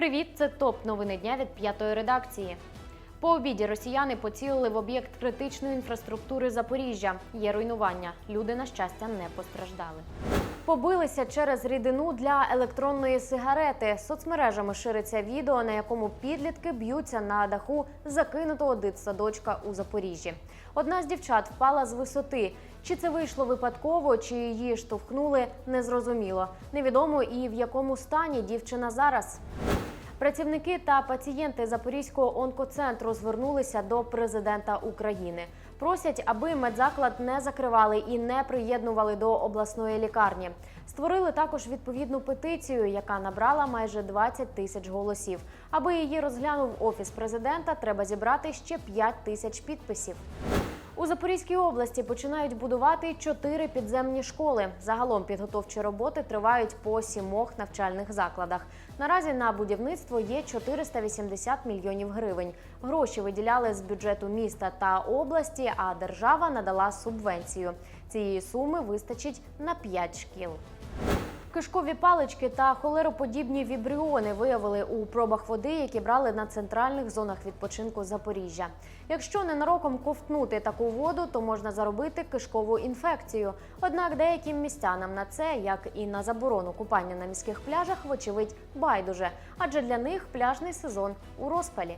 Привіт, це топ новини дня від п'ятої редакції. По обіді росіяни поцілили в об'єкт критичної інфраструктури Запоріжжя. Є руйнування. Люди, на щастя, не постраждали. Побилися через рідину для електронної сигарети. Соцмережами шириться відео, на якому підлітки б'ються на даху закинутого дитсадочка у Запоріжжі. Одна з дівчат впала з висоти. Чи це вийшло випадково, чи її штовхнули, незрозуміло. Невідомо і в якому стані дівчина зараз. Працівники та пацієнти Запорізького онкоцентру звернулися до президента України. Просять, аби медзаклад не закривали і не приєднували до обласної лікарні. Створили також відповідну петицію, яка набрала майже 20 тисяч голосів. Аби її розглянув офіс президента, треба зібрати ще 5 тисяч підписів. У Запорізькій області починають будувати чотири підземні школи. Загалом підготовчі роботи тривають по сімох навчальних закладах. Наразі на будівництво є 480 мільйонів гривень. Гроші виділяли з бюджету міста та області, а держава надала субвенцію. Цієї суми вистачить на 5 шкіл. Кишкові палички та холероподібні вібріони виявили у пробах води, які брали на центральних зонах відпочинку Запоріжжя. Якщо ненароком ковтнути таку воду, то можна заробити кишкову інфекцію. Однак деяким містянам на це, як і на заборону купання на міських пляжах, вочевидь байдуже, адже для них пляжний сезон у розпалі.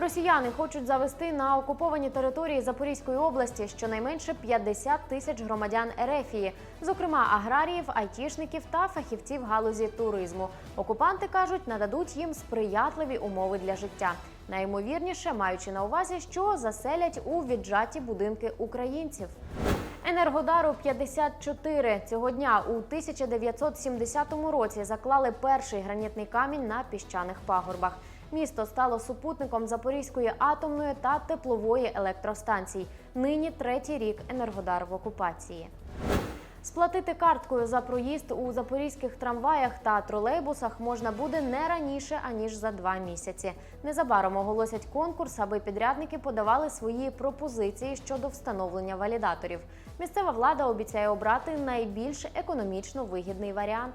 Росіяни хочуть завести на окуповані території Запорізької області щонайменше 50 тисяч громадян Ерефії, зокрема аграріїв, айтішників та фахівців галузі туризму. Окупанти кажуть, нададуть їм сприятливі умови для життя. Найімовірніше, маючи на увазі, що заселять у віджаті будинки українців. Енергодару 54 цього дня у 1970 році заклали перший гранітний камінь на піщаних пагорбах. Місто стало супутником Запорізької атомної та теплової електростанцій. Нині третій рік Енергодар в окупації. Сплатити карткою за проїзд у запорізьких трамваях та тролейбусах можна буде не раніше аніж за два місяці. Незабаром оголосять конкурс, аби підрядники подавали свої пропозиції щодо встановлення валідаторів. Місцева влада обіцяє обрати найбільш економічно вигідний варіант.